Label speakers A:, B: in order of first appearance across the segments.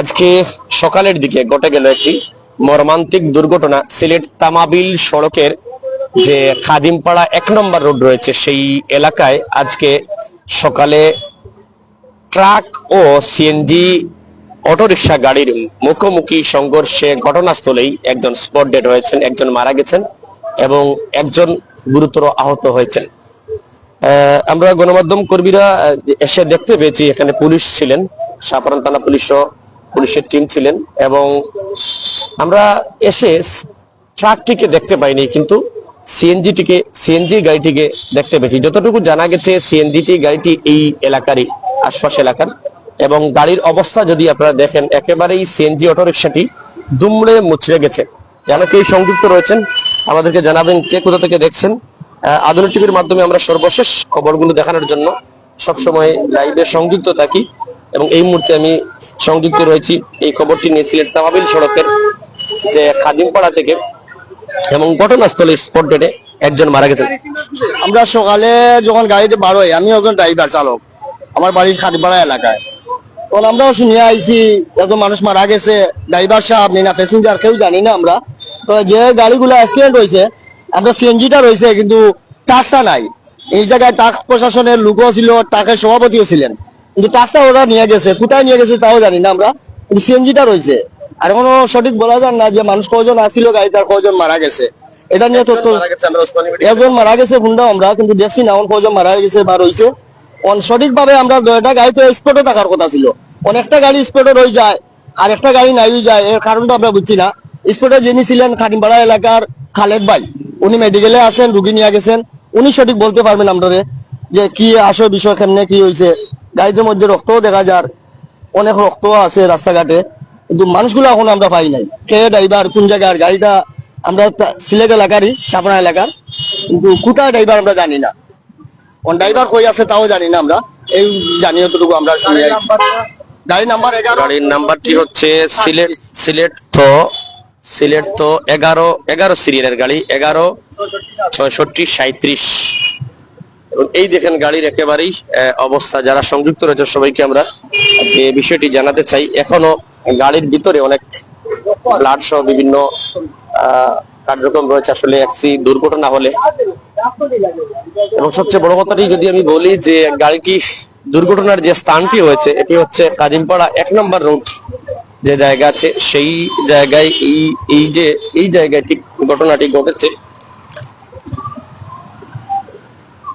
A: আজকে সকালের দিকে ঘটে গেল একটি মর্মান্তিক দুর্ঘটনা সিলেট তামাবিল সড়কের যে খাদিমপাড়া এক নম্বর রোড রয়েছে, সেই এলাকায় আজকে সকালে ট্রাক ও সিএনজি অটোরিকশা গাড়ির মুখোমুখি সংঘর্ষে ঘটনাস্থলেই একজন স্পট ডেড হয়েছেন, একজন মারা গেছেন এবং একজন গুরুতর আহত হয়েছেন। আমরা গণমাধ্যম কর্মীরা এসে দেখতে পেয়েছি, এখানে পুলিশ ছিলেন, সাপারান থানা পুলিশও পুলিশের টিম ছিলেন এবং আমরা এসে ট্রাকটিকে দেখতে পাইনি, কিন্তু সিএনজিটিকে সিএনজি গাড়িটিকে দেখতে পেয়েছি। যতটুকু জানা গেছে সিএনজিটি গাড়িটি এই এলাকারই, আশপাশ এলাকার। এবং গাড়ির অবস্থা যদি আপনারা দেখেন, একেবারেই সিএনজি অটোরিকশাটি দুমড়ে মুচড়ে গেছে। যারা কেউ সংযুক্ত রয়েছেন, আমাদেরকে জানাবেন কে কোথা থেকে দেখছেন। আধুনিক টিভির মাধ্যমে আমরা সর্বশেষ খবরগুলো দেখানোর জন্য সবসময় লাইভে সংযুক্ত থাকি। এবং এই মুহূর্তে আমি সংযুক্ত রয়েছি। এই খবরটি নিয়ে সিলেট তামাবিল সড়কের যে খাদিমপাড়া থেকে এবং ঘটনাস্থলে স্পট ডেটে একজন মারা গেছেন।
B: আমরা সকালে যখন গাড়িতে বার হই আমি একজন ড্রাইভার চালক। আমার বাড়ির খাদিপাড়া এলাকায়। তখন আমরাও শুনিয়ে আইছি, এত মানুষ মারা গেছে ড্রাইভার সাহেব না প্যাসেঞ্জার কেউ জানি না আমরা। তো যে গাড়িগুলো অ্যাক্সিডেন্ট হয়েছে, আমরা সিএনজিটা রয়েছে, কিন্তু ট্রাকটা নাই। এই জায়গায় ট্রাক প্রশাসনের লোকও ছিল ট্রাকের সভাপতিও ছিলেন। কিন্তু ট্রাকটা ওরা নিয়ে গেছে কোথায় নিয়ে গেছে তাও জানি না আমরা কিন্তু সিএনজিটা রয়েছে। আর এখনও সঠিক বলা যান না যে মানুষ কজন আসছিল গাড়িটার কজন মারা গেছে। এটা নিয়ে তথ্য একজন মারা গেছে হুন্ডা আমরা কিন্তু দেখছি না অন কজন মারা গেছে বা রয়েছে। অন সঠিক ভাবে আমরা দুটা গাড়ি তো স্পটে থাকার কথা ছিল। অনেকটা গাড়ি স্পটে রয়ে যায় আর একটা গাড়ি নাই যায় এর কারণটা আমরা বুঝছি না। স্পটে যিনি ছিলেন খাটিমপাড়া এলাকার খালেদ ভাই উনি মেডিকেলে আছেন রুগী নিয়ে গেছেন। উনি সঠিক বলতে পারবেন আমরা যে কি আসো বিষয় কেমনে কি হয়েছে। গাড়িদের মধ্যে রক্তও দেখা যার অনেক রক্ত আছে রাস্তাঘাটে কিন্তু মানুষগুলো এখন আমরা পাই নাই। কে ড্রাইভার কোন জায়গার গাড়িটা আমরা সিলেট এলাকারই সাপনা এলাকার কিন্তু কোথায় ড্রাইভার আমরা জানি না। কোন ড্রাইভার কই আছে তাও জানি না আমরা এই জানি যতটুকু আমরা শুনে। গাড়ি নাম্বার এগারো?
A: গাড়ির নাম্বারটি হচ্ছে সিলেট সিলেট তো সিলেট তো এগারো এগারো সিরিয়ালের গাড়ি এগারো ছয়ষট্টি সাঁত্রিশ এই দেখেন গাড়ির একেবারেই অবস্থা। যারা সংযুক্ত রয়েছে সবাইকে আমরা যে বিষয়টি জানাতে চাই। এখনও গাড়ির ভিতরে অনেক ব্লাড সহ বিভিন্ন কার্যক্রম রয়েছে। আসলে একটি দুর্ঘটনা হলে। এবং সবচেয়ে বড় কথাটি যদি আমি বলি যে গাড়িটি দুর্ঘটনার যে স্থানটি হয়েছে, এটি হচ্ছে কাজিমপাড়া এক নম্বর রোড যে জায়গা আছে, সেই জায়গায় এই এই যে, এই জায়গায় ঠিক ঘটনাটি ঘটেছে।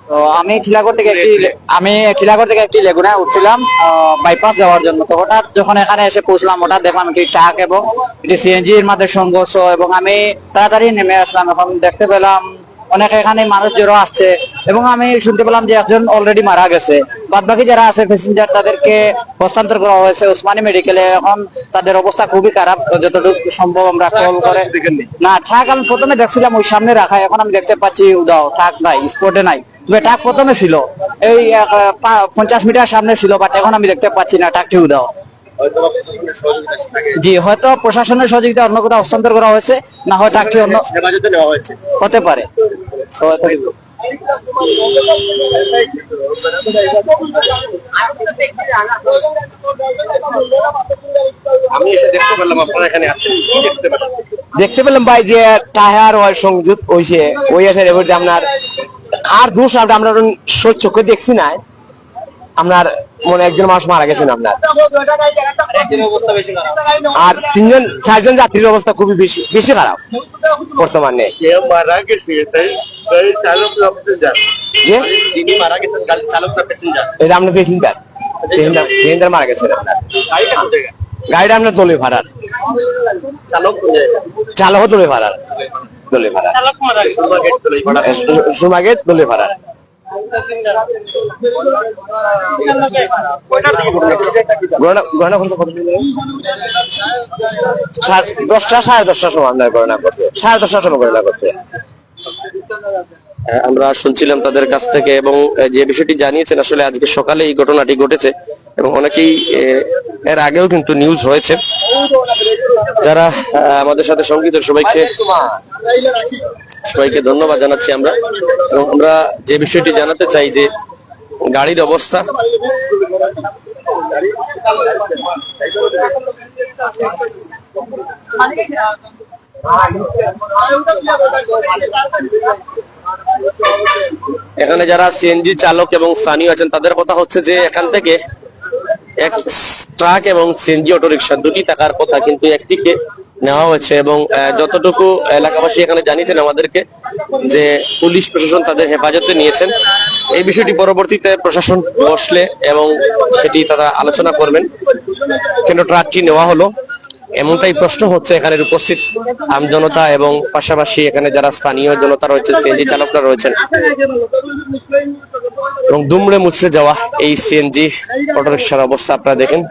C: তো আমি ঠিলাগড় থেকে একটি আমি ঠিলাগড় থেকে একটি লেগুনা উঠছিলাম বাইপাস যাওয়ার জন্য। তো হঠাৎ যখন এখানে এসে পৌঁছলাম হঠাৎ দেখলাম একটি ট্রাক এবং একটি সিএনজির মধ্যে সংঘর্ষ এবং আমি তাড়াতাড়ি নেমে আসলাম এখন দেখতে পেলাম অনেক এখানে মানুষ জড়ো আসছে এবং আমি শুনতে পেলাম যে একজন অলরেডি মারা গেছে। বাদ বাকি যারা আছে প্যাসেঞ্জার তাদেরকে হস্তান্তর করা হয়েছে ওসমানী মেডিকেলে এখন তাদের অবস্থা খুবই খারাপ যতটুকু সম্ভব আমরা কল করে না ট্রাক আমি প্রথমে দেখছিলাম ওই সামনে রাখা এখন আমি দেখতে পাচ্ছি উদাও ট্রাক নাই স্পটে নাই। ট্রাক প্রথমে ছিল। এই পঞ্চাশ মিটার সামনে ছিল বাট এখন আমি দেখতে পাচ্ছি না ট্রাকটি উদাও জি হয়তো প্রশাসনের সহযোগিতা অন্য কোথাও হস্তান্তর করা হয়েছে না হয় ট্রাকটি অন্য হতে পারে।
A: আমি দেখতে পেলাম আপনারা এখানে আছেন। দেখতে পেলাম?
D: ভাই যে টায়ার ওই সংযুক্ত হয়েছে ওই আছে এবার আপনার আর দোষ আমরা আমরা চোখে দেখছি না। আপনার মনে একজন মানুষ মারা গেছেন আপনার। আর তিনজন চারজন যাত্রীর অবস্থা খুবই বেশি বেশি খারাপ বর্তমানে।
A: প্যাসেঞ্জার? প্যাসেঞ্জার?
D: এটা আপনার মারা গেছেন
A: গাড়িটা গেছে?
D: গাড়িটা আপনার দলে ভাড়ার।
A: চালক চালক
D: দলে ভাড়ার। গণনা করতে কত দশটা সাড়ে দশটার সময় আমরা গণনা করতে সাড়ে দশটার সময় গণনা করতে
A: আমরা শুনছিলাম তাদের কাছ থেকে এবং যে বিষয়টি জানিয়েছেন আসলে আজকে সকালে এই ঘটনাটি ঘটেছে এবং অনেকেই আহ, এর আগেও কিন্তু নিউজ হয়েছে। যারা আমাদের সাথে সঙ্গীতের সবাইকে সবাইকে ধন্যবাদ জানাচ্ছি আমরা। এবং আমরা যে বিষয়টি জানাতে চাই যে, গাড়ির অবস্থা, এখানে যারা সিএনজি চালক এবং স্থানীয় আছেন, তাদের কথা হচ্ছে যে এখান থেকে এক ট্রাক এবং সিএনজি অটোরিকশা দুটি টাকার কথা কিন্তু একটিকে নেওয়া হয়েছে এবং যতটুকু এলাকাবাসী এখানে জানিয়েছেন আমাদেরকে যে পুলিশ প্রশাসন তাদের হেফাজতে নিয়েছেন। এই বিষয়টি পরবর্তীতে প্রশাসন বসলে এবং সেটি তারা আলোচনা করবেন। কেন ট্রাকটি নেওয়া হলো। এমনটাই প্রশ্ন হচ্ছে এখানে উপস্থিত আম জনতা এবং পাশাপাশি এখানে যারা স্থানীয় জনতা রয়েছে সিএনজি চালকরা রয়েছেন। এবং দুমড়ে মুচড়ে যাওয়া এই সিএনজি অটোরিকশার অবস্থা আপনারা দেখেন।